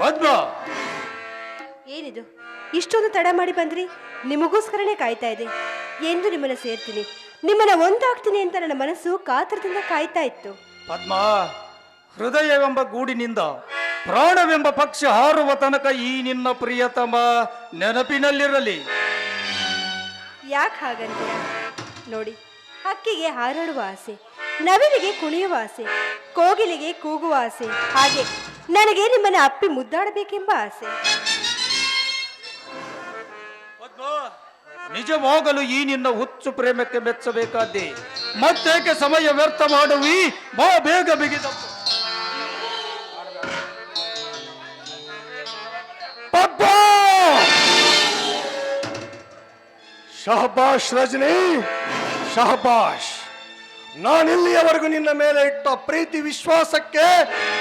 ಪದ್ಮ. ಏನಿದು? ಇಷ್ಟೊಂದು ತಡ ಮಾಡಿ ಬಂದ್ರಿ? ನಿಮಗೋಸ್ಕರನೇ ಕಾಯ್ತಾ ಇದೆ ಎಂದು ನಿಮ್ಮನ್ನ ಸೇರ್ತೀನಿ. ನಿಮ್ಮನ್ನ ಒಂದಾಗ್ತೀನಿ ಅಂತ ನನ್ನ ಮನಸ್ಸು ಕಾತರದಿಂದ ಕಾಯ್ತಾ ಇತ್ತು. ಪದ್ಮ ಹೃದಯವೆಂಬ ಗೂಡಿನಿಂದ ಪ್ರಾಣವೆಂಬ ಪಕ್ಷ ಹಾರುವ ತನಕ ಈ ನಿನ್ನ ಪ್ರಿಯತಮ ನೆನಪಿನಲ್ಲಿರಲಿ. ಯಾಕೆ ಹಾಗಂತ ನೋಡಿ ಹಕ್ಕಿಗೆ ಹಾರಾಡುವ ಆಸೆ ನವಿಲಿಗೆ ಕುಣಿಯುವ ಆಸೆ ಕೋಗಿಲಿಗೆ ಕೂಗುವ ಆಸೆ ಹಾಗೆ. ನನಗೆ ನಿಮ್ಮನ್ನ ಅಪ್ಪಿ ಮುದ್ದಾಡಬೇಕೆಂಬ ಆಸೆ. ನಿಜವಾಗಲು ಈ ನಿನ್ನ ಹುಚ್ಚು ಪ್ರೇಮಕ್ಕೆ ಮೆಚ್ಚಬೇಕಾದ್ದೆ? ಮತ್ತೇಕೆ ಸಮಯ ವ್ಯರ್ಥ ಮಾಡುವಿ? ಬಾ, ಬೇಗ ಬಿಗಿದ. ಶಹಬಾಶ್ ರಜನಿ, ಶಹಬಾಷ್. ನಾನಿಲ್ಲಿಯವರೆಗೂ ನಿನ್ನ ಮೇಲೆ ಇಟ್ಟ ಪ್ರೀತಿ ವಿಶ್ವಾಸಕ್ಕೆ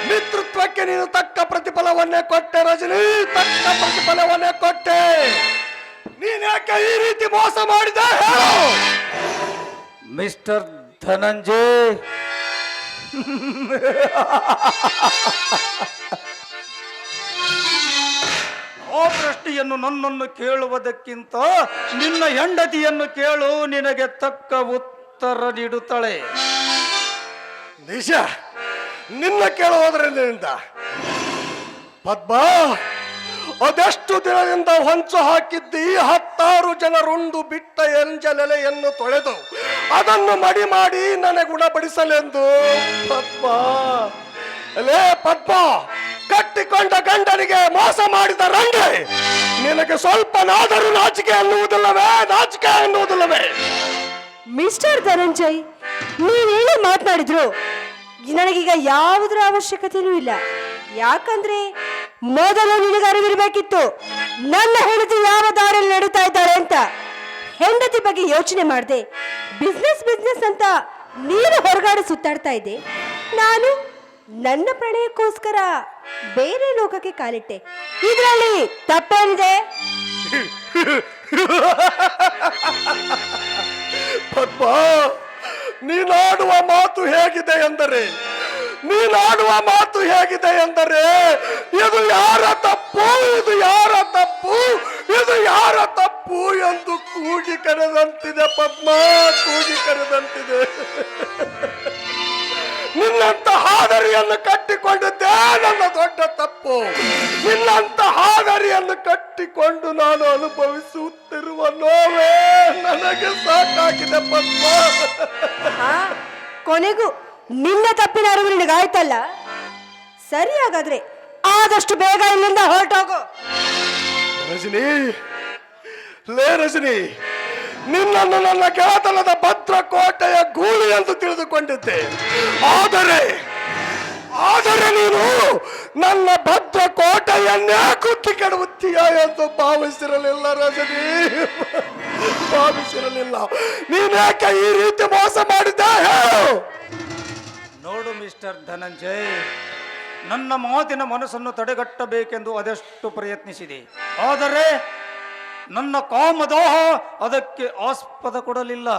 ಮಿತ್ರತ್ವಕ್ಕೆ ನೀನು ತಕ್ಕ ಪ್ರತಿಫಲವನ್ನೇ ಕೊಟ್ಟೆ ರಜನಿ. ತಕ್ಕ ಪ್ರತಿಫಲವನ್ನೇ ಕೊಟ್ಟೆ. ನೀನ್ಯಾಕೆ ಈ ರೀತಿ ಮೋಸ ಮಾಡಿದ? ಹೇಳು. ಮಿಸ್ಟರ್ ಧನಂಜಯ್. ಆ ಪ್ರಶ್ನೆಯನ್ನು ನನ್ನನ್ನು ಕೇಳುವುದಕ್ಕಿಂತ ನಿನ್ನ ಹೆಂಡತಿಯನ್ನು ಕೇಳು ನಿನಗೆ ತಕ್ಕ ಉತ್ತರ ನೀಡುತ್ತಾಳೆ. ನಿಜ, ನಿನ್ನ ಕೇಳುವುದರಿಂದ ಪದ್ಮ, ಅದೆಷ್ಟು ದಿನದಿಂದ ಹೊಂಚು ಹಾಕಿದ್ದ? ಈ ಹತ್ತಾರು ಜನರುಂಡು ಬಿಟ್ಟ ಎಂಜಲೆಲೆಯನ್ನು ತೊಳೆದು ಅದನ್ನು ಮಡಿ ಮಾಡಿ ನನಗೆ ಗುಣಪಡಿಸಲೆಂದು. ಪದ್ಮ, ಲೇ ಪದ್ಮ, ಕಟ್ಟಿಕೊಂಡ ಗಂಡನಿಗೆ ಮೋಸ ಮಾಡಿದ ರಂಗೆ ನಿನಗೆ ಸ್ವಲ್ಪನಾದರೂ ನಾಚಿಕೆ ಅನ್ನುವುದಿಲ್ಲವೇ? ನಾಚಿಕೆ ಅನ್ನುವುದಿಲ್ಲವೇ? ಮಿಸ್ಟರ್ ಧನಂಜಯ್ ನೀವೇನೇ ಮಾತನಾಡಿದ್ರು. ನನಗೀಗ ಯಾವುದರ ಅವಶ್ಯಕತೆಯೂ ಇಲ್ಲ. ಯಾಕಂದ್ರೆ ಮೊದಲು ನಿನಗೆ ಅರಿವಿರಬೇಕಿತ್ತು. ನನ್ನ ಹೆಂಡತಿ ಯಾವ ದಾರಿಯಲ್ಲಿ ನಡೀತಾ ಇದ್ದಾಳೆ ಅಂತ ಹೆಂಡತಿ ಬಗ್ಗೆ ಯೋಚನೆ ಮಾಡಿದೆ. ಬಿಸ್ನೆಸ್ ಬಿಸ್ನೆಸ್ ಅಂತ ನೀನು ಹೊರಗಡೆ ಸುತ್ತಾಡ್ತಾ ಇದ್ದೆ. ನಾನು ನನ್ನ ಪ್ರಣಯಕ್ಕೋಸ್ಕರ ಬೇರೆ ಲೋಕಕ್ಕೆ ಕಾಲಿಟ್ಟೆ. ಇದರಲ್ಲಿ ತಪ್ಪೇನಿದೆ? ಪದ್ಮ, ನೀನಾಡುವ ಮಾತು ಹೇಗಿದೆ ಎಂದರೆ, ನೀನಾಡುವ ಮಾತು ಹೇಗಿದೆ ಎಂದರೆ, ಇದು ಯಾರ ತಪ್ಪು, ಇದು ಯಾರ ತಪ್ಪು, ಇದು ಯಾರ ತಪ್ಪು ಎಂದು ಕೂಗಿ ಕರೆದಂತಿದೆ ಪದ್ಮ, ಕೂಗಿ ಕರೆದಂತಿದೆ. ನಿನ್ನಂತ ಹಾದರಿಯನ್ನು ಕಟ್ಟಿಕೊಂಡಿದ್ದೇ, ನನ್ನ ದೊಡ್ಡ ತಪ್ಪು. ನಿನ್ನಂತ ಹಾದರಿಯನ್ನು ಕಟ್ಟಿಕೊಂಡು ನಾನು ಅನುಭವಿಸುತ್ತಿರುವ ನೋವೇ ನನಗೆ ಸಾಕಾಗಿದೆ ಪದ್ಮ. ಕೊನೆಗೂ ನಿನ್ನ ತಪ್ಪಿನ ಅರಿವು ನಿನಗಾಯ್ತಲ್ಲ? ಸರಿ ಹಾಗಾದ್ರೆ ಆದಷ್ಟು ಬೇಗ ಇಲ್ಲಿಂದ ಹೊರಟೋಗು. ರಜನಿ ಲೇ ರಜನಿ ನಿನ್ನನ್ನು ನನ್ನ ಭದ್ರ ಕೋಟೆಯ ಗೂಳಿ ಎಂದು ತಿಳಿದುಕೊಂಡಿದ್ದೆ. ಆದರೆ ಆದರೆ ನೀನು ನನ್ನ ಭದ್ರ ಕೋಟೆಯನ್ನೇ ಕುತ್ತಿ ಕೆಡುತ್ತೀಯ ಎಂದು ಭಾವಿಸಿರಲಿಲ್ಲ ರಜನಿ. ಭಾವಿಸಿರಲಿಲ್ಲ. ನೀನೇಕೆ ಈ ರೀತಿ ಮೋಸ ಹೇಳು ನೋಡು ಮಿಸ್ಟರ್ ಧನಂಜಯ್, ನನ್ನ ಮಾತಿನ ಮನಸ್ಸನ್ನು ತಡೆಗಟ್ಟಬೇಕೆಂದು ಅದೆಷ್ಟು ಪ್ರಯತ್ನಿಸಿದೆ. ಆದರೆ ನನ್ನ ಕಾಮದೋಹ ಅದಕ್ಕೆ ಆಸ್ಪದ ಕೊಡಲಿಲ್ಲ.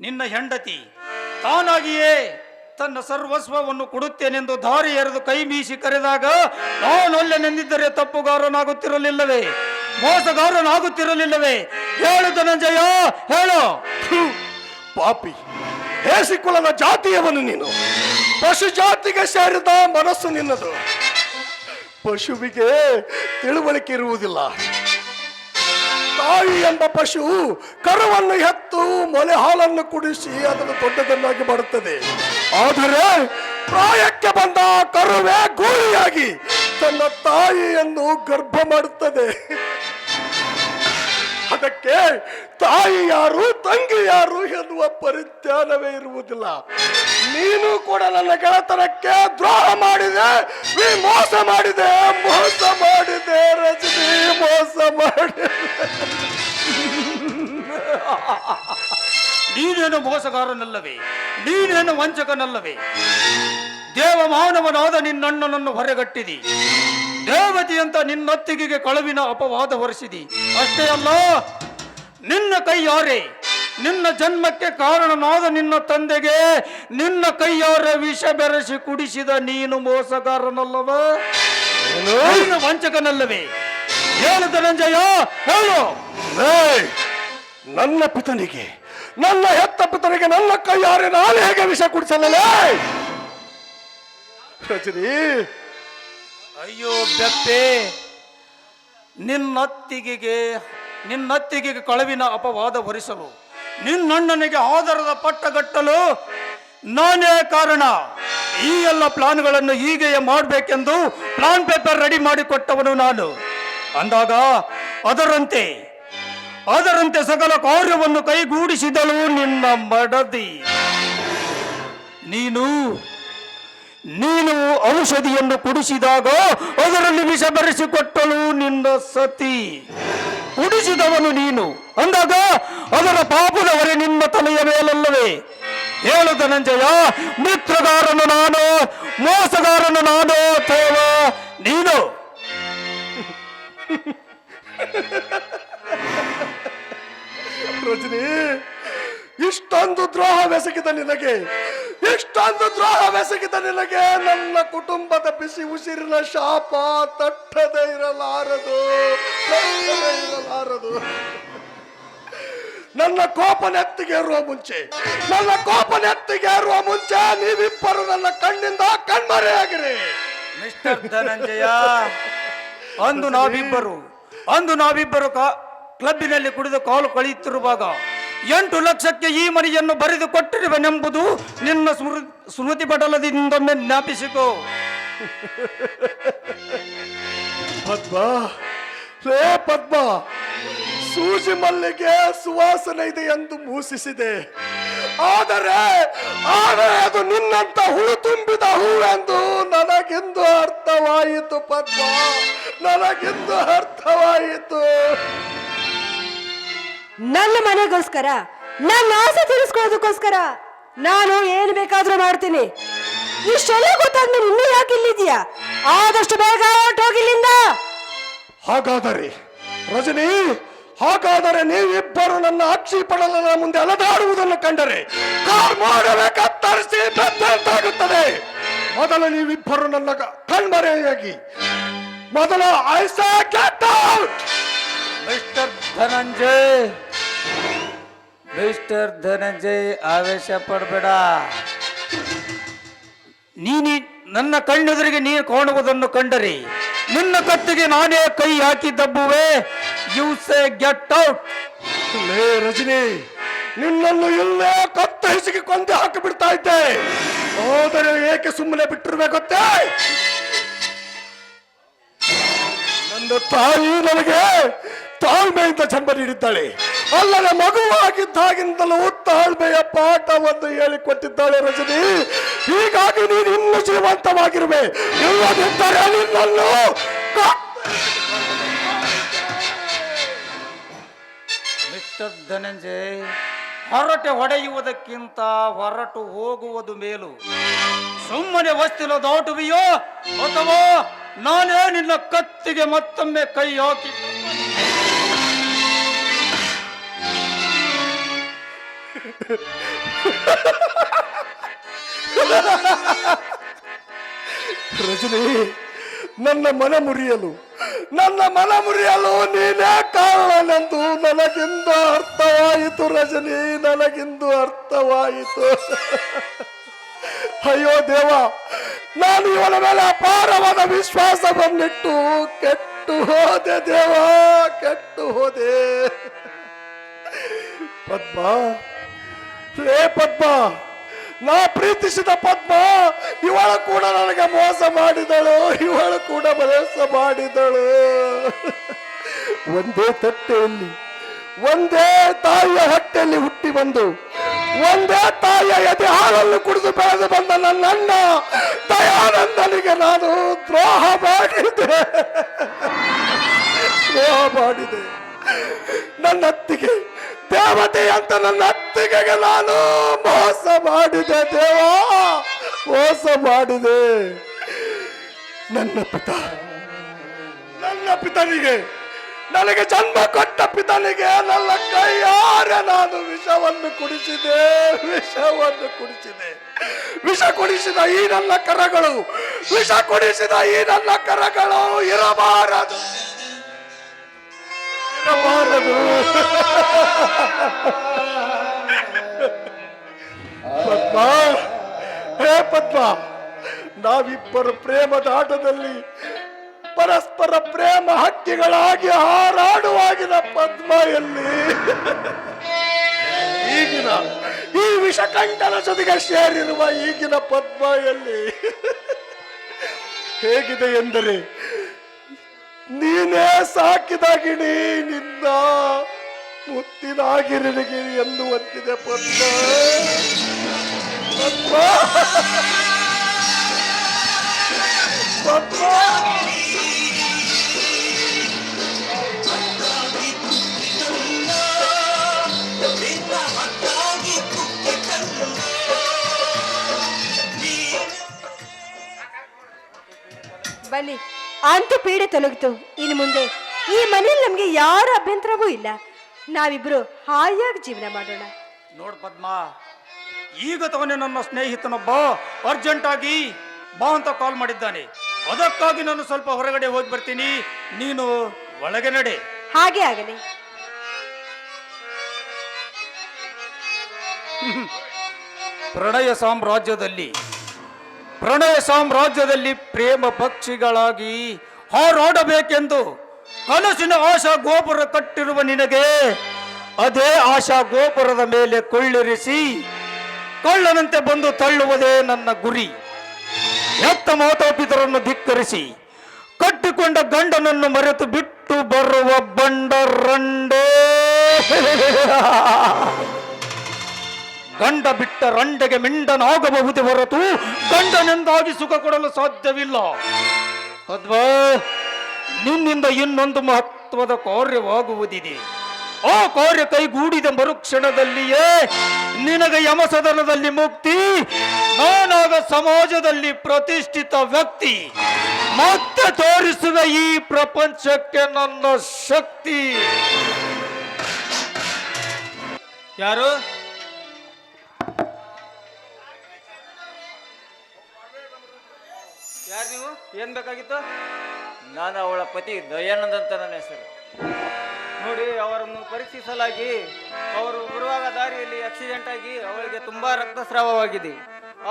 ನಿನ್ನ ಹೆಂಡತಿ ತಾನಾಗಿಯೇ ತನ್ನ ಸರ್ವಸ್ವವನ್ನು ಕೊಡುತ್ತೇನೆಂದು ದಾರಿ ಎರೆದು ಕೈ ಬೀಸಿ ಕರೆದಾಗ ನಾನು ಅಲ್ಲೆನೆಂದಿದ್ದರೆ ತಪ್ಪುಗಾರನಾಗುತ್ತಿರಲಿಲ್ಲವೇ? ಮೋಸಗಾರನಾಗುತ್ತಿರಲಿಲ್ಲವೇ? ಹೇಳು ಧನಂಜಯ, ಹೇಳು. ಪಾಪಿ. ಹೇಸಿ ಕುಲದ ಜಾತಿಯವನು ನೀನು. ಪಶು ಜಾತಿಗೆ ಸೇರಿದ ಮನಸ್ಸು ನಿನ್ನದು. ಪಶುವಿಗೆ ತಿಳುವಳಿಕೆ ಇರುವುದಿಲ್ಲ. ತಾಯಿ ಎಂಬ ಪಶು ಕರುವನ್ನು ಹೆತ್ತು ಮೊಲೆ ಹಾಲನ್ನು ಕುಡಿಸಿ ಅದನ್ನು ದೊಡ್ಡದನ್ನಾಗಿ ಮಾಡುತ್ತದೆ. ಆದರೆ ಪ್ರಾಯಕ್ಕೆ ಬಂದ ಕರುವೇ ಗೂಳಿಯಾಗಿ ತನ್ನ ತಾಯಿಯನ್ನು ಗರ್ಭ ಮಾಡುತ್ತದೆ. ಅದಕ್ಕೆ ತಾಯಿ ಯಾರು ತಂಗಿ ಯಾರು ಎನ್ನುವ ಪರಿಜ್ಞಾನವೇ ಇರುವುದಿಲ್ಲ. ನೀನು ಕೂಡ ನನ್ನ ಗೆಳತನಕ್ಕೆ ದ್ರೋಹ ಮಾಡಿದೆ ನೀ ಮೋಸ ಮಾಡಿದೆ ಮೋಸ ಮಾಡಿದೆ, ರಜನಿ, ಮೋಸ ಮಾಡಿದೆ. ನೀನೇನು ಮೋಸಗಾರನಲ್ಲವೇ? ನೀನೇನು ವಂಚಕನಲ್ಲವೇ? ದೇವ ಮಾನವನಾದ ನಿನ್ನಣ್ಣನನ್ನು ಹೊರಗಟ್ಟಿದಿ. ದೇವತೆಯಂತ ನಿನ್ನತ್ತಿಗೆ ಕಳುವಿನ ಅಪವಾದ ಹೊರಿಸಿದಿ. ಅಷ್ಟೇ ಅಲ್ಲ ನಿನ್ನ ಕೈಯಾರೆ ನಿನ್ನ ಜನ್ಮಕ್ಕೆ ಕಾರಣನಾದ ನಿನ್ನ ತಂದೆಗೆ ನಿನ್ನ ಕೈಯಾರ ವಿಷ ಬೆರೆಸಿ ಕುಡಿಸಿದ ನೀನು ಮೋಸಗಾರನಲ್ಲವ? ನೀನು ವಂಚಕನಲ್ಲವೇ? ಹೇಳು ಧನಂಜಯ ಹೇಳು. ಏಯ್! ನನ್ನ ಪಿತನಿಗೆ ನನ್ನ ಹೆತ್ತ ಪಿತನಿಗೆ ನನ್ನ ಕೈಯಾರೆ ನಾನು ಹೇಗೆ ವಿಷ ಕುಡಿಸಲ್ಲ ರಜನಿ. ಅಯ್ಯೋ ಬೆಪ್ಪೆ. ನಿನ್ನತ್ತಿಗೆಗೆ ನಿನ್ನತ್ತಿಗೆಗೆ ಕಳವಿನ ಅಪವಾದ ಹೊರಿಸಲು, ನಿನ್ನಣ್ಣನಿಗೆ ಆಧಾರದ ಪಟ್ಟಗಟ್ಟಲು ನಾನೇ ಕಾರಣ. ಈ ಎಲ್ಲ ಪ್ಲಾನ್ಗಳನ್ನು ಹೀಗೆಯೇ ಮಾಡಬೇಕೆಂದು ಪ್ಲಾನ್ ಪೇಪರ್ ರೆಡಿ ಮಾಡಿಕೊಟ್ಟವನು ನಾನು. ಅಂದಾಗ ಅದರಂತೆ ಅದರಂತೆ ಸಕಲ ಕಾರ್ಯವನ್ನು ಕೈಗೂಡಿಸಿದಳು ನಿನ್ನ ಮಡದಿ. ನೀನು ನೀನು ಔಷಧಿಯನ್ನು ಕುಡಿಸಿದಾಗ ಅದರಲ್ಲಿ ವಿಷ ಬರೆಸಿಕೊಟ್ಟಳು ನಿನ್ನ ಸತಿ. ಕುಡಿಸಿದವನು ನೀನು. ಅಂದಾಗ ಅದರ ಪಾಪದವರೆ ನಿಮ್ಮ ತಲೆಯ ಮೇಲಲ್ಲವೇ. ಹೇಳು ಧನಂಜಯ ಮಿತ್ರಗಾರನು ನಾನು, ಮೋಸಗಾರನು ನಾನು ತೇವ ನೀನು? ರಜನಿ, ಇಷ್ಟೊಂದು ದ್ರೋಹ ಬೆಸಗಿದ ನಿನಗೆ. ಇಷ್ಟೊಂದು ದ್ರೋಹ ನಿನಗೆ? ನನ್ನ ಕುಟುಂಬದ ಬಿಸಿ ಉಸಿರಿನ ಶಾಪ ತಟ್ಟದೆ ಇರಲಾರದು ಇರಲಾರದು. ನನ್ನ ಕೋಪ ನೆತ್ತಿಗೇರುವ ಮುಂಚೆ, ನನ್ನ ಕೋಪ ನೆತ್ತಿಗೇರುವ ಮುಂಚೆ ನೀವಿಬ್ಬರು ನನ್ನ ಕಣ್ಣಿಂದ ಕಣ್ಮರೆಯಾಗಿರಿ. ಮಿಸ್ಟರ್ ಧನಂಜಯ, ಅಂದು ನಾವಿಬ್ಬರು ಅಂದು ನಾವಿಬ್ಬರು ಕ್ಲಬ್ಬಿನಲ್ಲಿ ಕುಡಿದು ಕಾಲು ಕಳೆಯುತ್ತಿರುವಾಗ ಎಂಟು ಲಕ್ಷಕ್ಕೆ ಈ ಮನೆಯನ್ನು ಬರೆದು ಕೊಟ್ಟಿರುವೆನೆಂಬುದು ನಿನ್ನ ಸ್ಮೃ- ಸ್ಮೃತಿ ಪಟಲದಿಂದೊಮ್ಮೆ ಜ್ಞಾಪಿಸಿಕೋ. ಪದ್ಮ ಲೇ ಪದ್ಮ, ಸೂಜಿ ಮಲ್ಲಿಗೆ ಸುವಾಸನೆ ಇದೆ ಎಂದು ಮೂಸಿಸಿದೆ. ಆದರೆ ಆದರೆ ಅದು ನಿನ್ನಂತ ಹುಳು ತುಂಬಿದ ಹೂವೆಂದು ನನಗಿಂದು ಅರ್ಥವಾಯಿತು ಪದ್ಮ, ನನಗಿಂದು ಅರ್ಥವಾಯಿತು. ನನ್ನ ಮನೆಗೋಸ್ಕರ ನನ್ನ ಆಸೆ ತಿಳಿಸ್ಕೊಳ್ಳೋದಕ್ಕೋಸ್ಕರ ನಾನು ಏನು ಬೇಕಾದ್ರೂ ಮಾಡ್ತೀನಿ. ಇಷ್ಟೆಲ್ಲ ಗೊತ್ತಾದ್ಮೇಲೆ ಇನ್ನೂ ಯಾಕೆ ಇಲ್ಲಿದ್ಯಾ ಆದಷ್ಟು ಬೇಗ ಹೊರಟೋಗಿಲ್ಲಿಂದ ಹಾಗಾದರೆ ರಜನಿ ಹಾಗಾದರೆ ನೀವಿಬ್ಬರು ನನ್ನ ಅಕ್ಷಿ ಪಡಲನ ಮುಂದೆ ಅಲದಾಡುವುದನ್ನು ಕಂಡರೆ ಕಾರ್ ಮಾಡವೇ ಕತ್ತರಿಸಿ ಬೆತ್ತಂತಾಗುತ್ತದೆ ಮೊದಲು ನೀವಿಬ್ಬರು ನನ್ನ ಕಣ್ಮರೆಯಾಗಿ ಮೊದಲು ಐಸ get out. Mister Dhananjay. Mister Dhananjay, ಆವೇಶ ಪಡಬೇಡ. ನೀನಿ ನನ್ನ ಕಣ್ಣೆದುರಿಗೆ ನೀನು ಕಾಣುವುದನ್ನು ಕಂಡರೆ, ನಿನ್ನ ಕತ್ತಿಗೆ ನಾನೇ ಕೈ ಹಾಕಿ ದಬ್ಬುವೆ. ಯು ಸೇ ಗೆಟ್ ಔಟ್ ಲೇ ರಜನಿ, ನಿನ್ನನ್ನು ಇಲ್ಲೇ ಕತ್ತರಿಸಿಗೆ ಕೊಂದು ಹಾಕಿ ಬಿಡ್ತಾ ಇದ್ದೆ. ಹೋದರೆ ಏಕೆ ಸುಮ್ಮನೆ ಬಿಟ್ಟಿರ್ಬೇಕು ನನ್ನ ತಾಯಿ ನನಗೆ ತಾಳ್ಮೆಯಿಂದ ಜನ್ಮ ನೀಡಿದ್ದಾಳೆ. ಅಲ್ಲದೆ ಮಗುವಾಗಿದ್ದಾಗಿಂದಲೂ ತಾಳ್ಮೆಯ ಪಾಠವನ್ನು ಹೇಳಿಕೊಟ್ಟಿದ್ದಾಳೆ ರಜನಿ. ಹೀಗಾಗಿ ನೀನು ಇನ್ನೂ ಜೀವಂತವಾಗಿರುವೆ. ಇಲ್ಲದಿದ್ದರೆ ನಿನ್ನನ್ನು ಮಿಸ್ಟರ್ ಧನಂಜಯ್, ಹೊರಟೆ ಹೊಡೆಯುವುದಕ್ಕಿಂತ ಹೊರಟು ಹೋಗುವುದು ಮೇಲು. ಸುಮ್ಮನೆ ವಸ್ತಿನ ದಾಟುವಿಯೋ ಅಥವಾ ನಾನೇ ನಿನ್ನ ಕತ್ತಿಗೆ ಮತ್ತೊಮ್ಮೆ ಕೈ ಹಾಕಿ ರಜನಿ, ನನ್ನ ಮನ ಮುರಿಯಲು, ನನ್ನ ಮನ ಮುರಿಯಲು ನೀನೇ ಕಾರಣನೆಂದು ನನಗಿಂದು ಅರ್ಥವಾಯಿತು ರಜನಿ, ನನಗಿಂದು ಅರ್ಥವಾಯಿತು. ಅಯ್ಯೋ ದೇವ, ನಾನು ಇವನ ಮೇಲೆ ಅಪಾರವಾದ ವಿಶ್ವಾಸವನ್ನಿಟ್ಟು ಕೆಟ್ಟು ಹೋದೆ ದೇವ, ಕೆಟ್ಟು ಹೋದೆ. ಪದ್ಮ ರೇ ಪದ್ಮ, ನಾ ಪ್ರೀತಿಸಿದ ಪದ್ಮ, ಇವಳು ಕೂಡ ನನಗೆ ಮೋಸ ಮಾಡಿದಳು, ಇವಳು ಕೂಡ ಮೋಸ ಮಾಡಿದಳು. ಒಂದೇ ತಟ್ಟೆಯಲ್ಲಿ, ಒಂದೇ ತಾಯಿಯ ಹೊಟ್ಟೆಯಲ್ಲಿ ಹುಟ್ಟಿ ಬಂದು, ಒಂದೇ ತಾಯಿಯ ಎದೆ ಹಾಲನ್ನು ಕುಡಿದು ಬೆಳೆದು ಬಂದ ನನ್ನ ಅಣ್ಣ, ದಯಾನಂದನಿಗೆ ನಾನು ದ್ರೋಹ ಮಾಡಿದೆ. ದ್ರೋಹ ಮಾಡಿದೆ. ನನ್ನ ಅತ್ತಿಗೆ ದೇವತೆ ಅಂತ ನನ್ನ ಅತ್ತಿಗೆಗೆ ನಾನು ಮೋಸ ಮಾಡಿದೆ, ದೇವ. ಮೋಸ ಮಾಡಿದೆ. ನನ್ನ ಪಿತ, ನನ್ನ ಪಿತನಿಗೆ, ನನಗೆ ಜನ್ಮ ಕೊಟ್ಟ ಪಿತನಿಗೆ ನನ್ನ ಕೈಯಾರ ನಾನು ವಿಷವನ್ನು ಕುಡಿಸಿದೆ ವಿಷವನ್ನು ಕುಡಿಸಿದೆ. ವಿಷ ಕುಡಿಸಿದ ಈ ನನ್ನ ಕರಗಳು, ವಿಷ ಕುಡಿಸಿದ ಈ ನನ್ನ ಕರಗಳು ಇರಬಾರದು. ಇರಬಾರದು ಪದ್ಮ, ಹೇ ಪದ್ಮ, ನಾವಿಬ್ಬರು ಪ್ರೇಮದ ಆಟದಲ್ಲಿ ಪರಸ್ಪರ ಪ್ರೇಮ ಹಕ್ಕಿಗಳಾಗಿ ಹಾರಾಡುವಾಗಿನ ಪದ್ಮ ಎಲ್ಲಿ ಈಗಿನ ಈ ವಿಷಕಂಠನ ಜೊತೆಗೆ ಸೇರಿರುವ ಈಗಿನ ಪದ್ಮ ಎಲ್ಲಿ ಹೇಗಿದೆ ಎಂದರೆ ನೀನೇ ಸಾಕಿದ ಗಿಣಿ ನಿನ್ನ ಮುತ್ತಿನ ಗಿರಿಣಿಗೆ ಎನ್ನುವಂತಿದೆ ಪದ್ಮ ಬನ್ನಿ. ಅಂತೂ ಪೀಡೆ ತೊಲಗಿತು. ಇನ್ನು ಮುಂದೆ ಈ ಮನೇಲಿ ನಮ್ಗೆ ಯಾರ ಅಭ್ಯಂತರವೂ ಇಲ್ಲ. ನಾವಿಬ್ರು ಹಾಯಾಗಿ ಜೀವನ ಮಾಡೋಣ. ನೋಡ್ ಪದ್ಮ ಈಗ ತವನೇ ನನ್ನ ಸ್ನೇಹಿತನೊಬ್ಬ ಅರ್ಜೆಂಟ್ ಆಗಿ ಬಾ ಅಂತ ಕಾಲ್ ಮಾಡಿದ್ದಾನೆ. ಅದಕ್ಕಾಗಿ ನಾನು ಸ್ವಲ್ಪ ಹೊರಗಡೆ ಹೋಗಿ ಬರ್ತೀನಿ. ನೀನು ಒಳಗೆ ನಡೆ. ಹಾಗೆ ಆಗಲಿ. ಪ್ರಣಯ ಸಾಮ್ರಾಜ್ಯದಲ್ಲಿ ಪ್ರಣಯ ಸಾಮ್ರಾಜ್ಯದಲ್ಲಿ ಪ್ರೇಮ ಪಕ್ಷಿಗಳಾಗಿ ಹಾರಾಡಬೇಕೆಂದು ಕನಸಿನ ಆಶಾ ಗೋಪುರ ಕಟ್ಟಿರುವ ನಿನಗೆ, ಅದೇ ಆಶಾ ಗೋಪುರದ ಮೇಲೆ ಕೊಳ್ಳಿರಿಸಿ, ಕಳ್ಳನಂತೆ ಬಂದು ತಳ್ಳುವುದೇ ನನ್ನ ಗುರಿ. ಎತ್ತ ಮಾತಾಪಿತರನ್ನು ಧಿಕ್ಕರಿಸಿ, ಕಟ್ಟಿಕೊಂಡ ಗಂಡನನ್ನು ಮರೆತು ಬಿಟ್ಟು ಬರುವ ಬಂಡರಂಡೇ. ಗಂಡ ಬಿಟ್ಟ ರಂಡೆಗೆ ಮಿಂಡನಾಗಬಹುದು ಹೊರತು ಗಂಡನೆಂದಾಗಿ ಸುಖ ಕೊಡಲು ಸಾಧ್ಯವಿಲ್ಲ. ಅದ್ವಾ, ನಿನ್ನಿಂದ ಇನ್ನೊಂದು ಮಹತ್ವದ ಕಾರ್ಯವಾಗುವುದಿದೆ. ಆ ಕಾರ್ಯ ಕೈಗೂಡಿದ ಮರುಕ್ಷಣದಲ್ಲಿಯೇ ನಿನಗೆ ಯಮಸದನದಲ್ಲಿ ಮುಕ್ತಿ, ನಾನಾಗ ಸಮಾಜದಲ್ಲಿ ಪ್ರತಿಷ್ಠಿತ ವ್ಯಕ್ತಿ. ಮತ್ತೆ ತೋರಿಸುವ ಈ ಪ್ರಪಂಚಕ್ಕೆ ನನ್ನ ಶಕ್ತಿ. ಯಾರು? ನೀವು? ಏನ್ ಬೇಕಾಗಿತ್ತು? ನಾನು ಅವಳ ಪತಿ ದಯಾನಂದ್ ಅಂತ ನನ್ನ ಹೆಸರು. ನೋಡಿ ಅವರನ್ನು ಪರೀಕ್ಷಿಸಲಾಗಿ ಅವರು ಬರುವಾಗ ದಾರಿಯಲ್ಲಿ ಆಕ್ಸಿಡೆಂಟ್ ಆಗಿ ಅವಳಿಗೆ ತುಂಬಾ ರಕ್ತಸ್ರಾವವಾಗಿದೆ.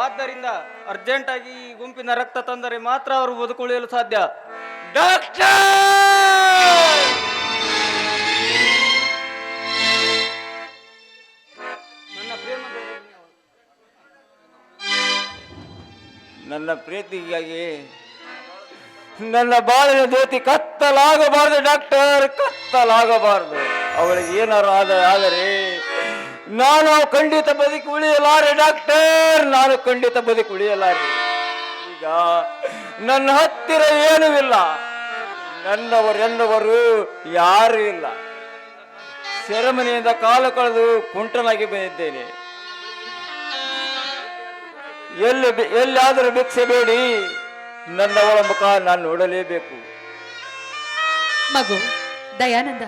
ಆದ್ದರಿಂದ ಅರ್ಜೆಂಟ್ ಆಗಿ ಈ ಗುಂಪಿನ ರಕ್ತ ತಂದರೆ ಮಾತ್ರ ಅವರು ಬದುಕುಳಿಯಲು ಸಾಧ್ಯ. ನನ್ನ ನನ್ನ ಪ್ರೀತಿಗಾಗಿ ನನ್ನ ಬಾಳಿನ ಜ್ಯೋತಿ ಕತ್ತಲಾಗಬಾರದು, ಡಾಕ್ಟರ್, ಕತ್ತಲಾಗಬಾರದು. ಅವಳಿಗೆ ಏನಾರು ಆದ ಆದರೆ ನಾನು ಖಂಡಿತ ಬದುಕು ಉಳಿಯಲಾರೆ, ಡಾಕ್ಟರ್, ನಾನು ಖಂಡಿತ ಬದುಕು ಉಳಿಯಲಾರೆ. ಈಗ ನನ್ನ ಹತ್ತಿರ ಏನೂ ಇಲ್ಲ. ನನ್ನವರೆನ್ನವರು ಯಾರೂ ಇಲ್ಲ. ಸೆರೆಮನೆಯಿಂದ ಕಾಲು ಕಳೆದು ಕುಂಟನಾಗಿ ಬಂದಿದ್ದೇನೆ. ಎಲ್ಲಿ ಎಲ್ಲಾದರೂ ಎಲ್ಲಿಯಾದರೂ ಭಿಕ್ಷೆ ಬೇಡಿ ನನ್ನವಳ ಮುಖ ನಾನು ನೋಡಲೇಬೇಕು. ಮಗು, ದಯಾನಂದ,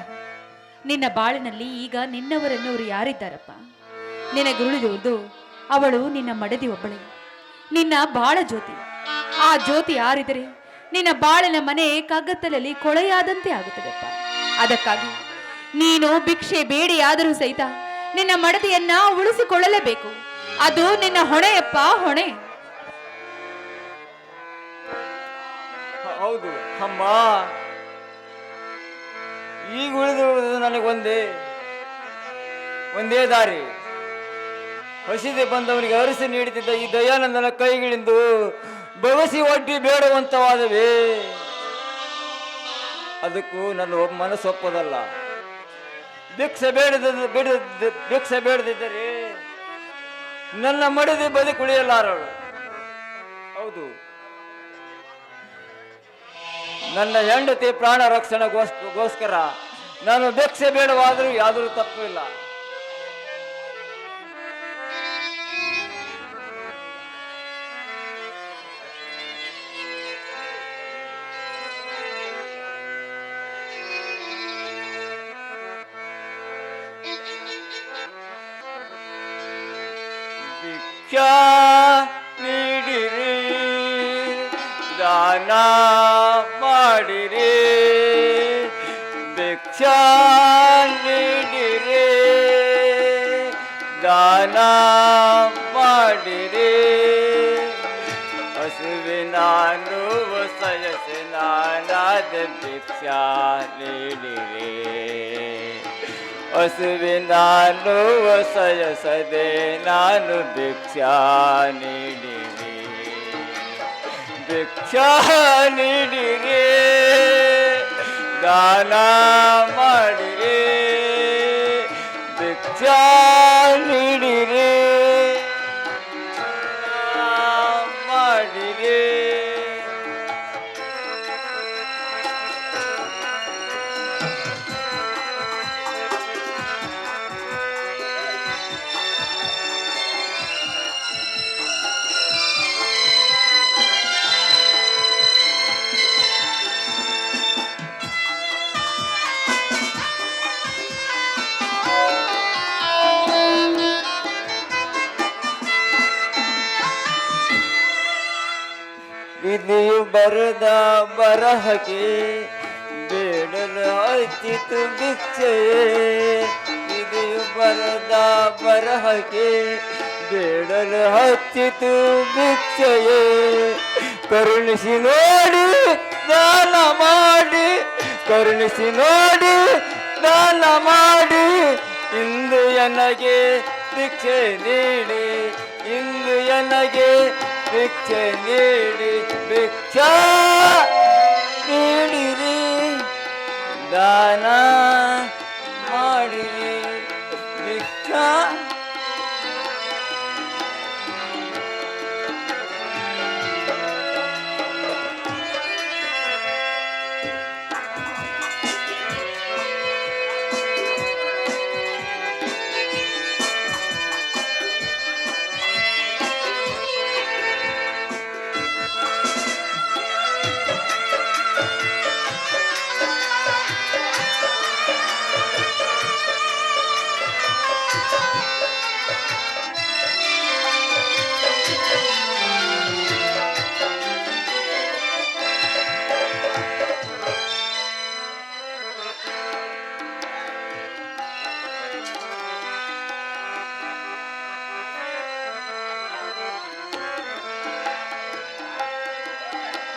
ನಿನ್ನ ಬಾಳಿನಲ್ಲಿ ಈಗ ನಿನ್ನವರನ್ನು ಅವರು ಯಾರಿದ್ದಾರಪ್ಪ ನಿನಗುರುಳಿದುವುದು ಅವಳು ನಿನ್ನ ಮಡದಿ ಒಬ್ಬಳೆ. ನಿನ್ನ ಬಾಳ ಜ್ಯೋತಿ. ಆ ಜ್ಯೋತಿ ಯಾರಿದರೆ ನಿನ್ನ ಬಾಳಿನ ಮನೆ ಕಗ್ಗತ್ತಲಲ್ಲಿ ಕೊಳೆಯಾದಂತೆ ಆಗುತ್ತದೆಪ್ಪ. ಅದಕ್ಕಾಗಿ ನೀನು ಭಿಕ್ಷೆ ಬೇಡಿಯಾದರೂ ಸಹಿತ ನಿನ್ನ ಮಡದಿಯನ್ನ ಉಳಿಸಿಕೊಳ್ಳಲೇಬೇಕು. ಅದು ನಿನ್ನ ಹೊಣೆಯಪ್ಪ, ಹೊಣೆ. ಹೌದು, ಅಮ್ಮ. ಈಗ ಉಳಿದಿರುವುದು ನನಗೊಂದೇ. ಒಂದೇ ದಾರಿ. ಹಸಿದೆ ಬಂದವನಿಗೆ ಅರಸಿ ನೀಡುತ್ತಿದ್ದ ಈ ದಯಾನಂದನ ಕೈಗಳಿಂದ ಬವಸಿ ಒಡ್ಡಿ ಬೇಡುವಂತವಾದವೇ. ಅದಕ್ಕೂ ನನ್ನ ಒಬ್ಬ ಮನಸ್ಸು ಭಿಕ್ಷೆ ಬೇಡದ ಬೇಡ ಭಿಕ್ಷೆ ಬೇಡದಿದ್ದರೆ ನನ್ನ ಮಡದಿ ಬದುಕುಳಿಯಲಾರಳು ಹೌದು. ನನ್ನ ಹೆಂಡತಿ ಪ್ರಾಣ ರಕ್ಷಣೆಗೋಸ್ಕರ ನಾನು ಭಿಕ್ಷೆ ಬೇಡವಾದರೂ ಯಾದರೂ ತಪ್ಪು ಇಲ್ಲ. ದಾನ ಮಾಡಿರಿ ಭಿಕ್ಷಾ ನೀಡಿರಿ ದಾನ ಮಾಡಿರಿ ಹಸುವಿನಾನು ಸಯಸಿನಾನಾದ ಭಿಕ್ಷಾ ನೀಡಿರಿ ಹಸುವಿನಾನು ಸಯಸದೆ ನಾನು ಭಿಕ್ಷಾ ನೀಡಿರಿ ಭಿಕ್ಷಾ ನೀಡಿರಿ ದಾನ ಮಾಡಿರಿ ಭಿಕ್ಷಾ ನೀಡಿರಿ. ವಿಧಿಯು ಬರದ ಬೇಡಲು ಹಚ್ಚಿತು ಭಿಕ್ಷೆಯೇ ವಿಧಿಯು ಬರದ ಬರಹಕ್ಕೆ ಬೇಡಲು ಹಚ್ಚಿತು ಭಿಕ್ಷೆಯೇ ಕರುಣಿಸಿ ನೋಡಿ, ದಾನ ಮಾಡಿ, ಕರುಣಿಸಿ ನೋಡಿ, ದಾನ ಮಾಡಿ. ಇಂದು ನನಗೆ ಭಿಕ್ಷೆ ನೀಡಿ, ಇಂದು ನನಗೆ ಭಿಕ್ಷೆ ನೀಡಿ ಭಿಕ್ಷಾ ನೀಡಿರಿ. ದಾನ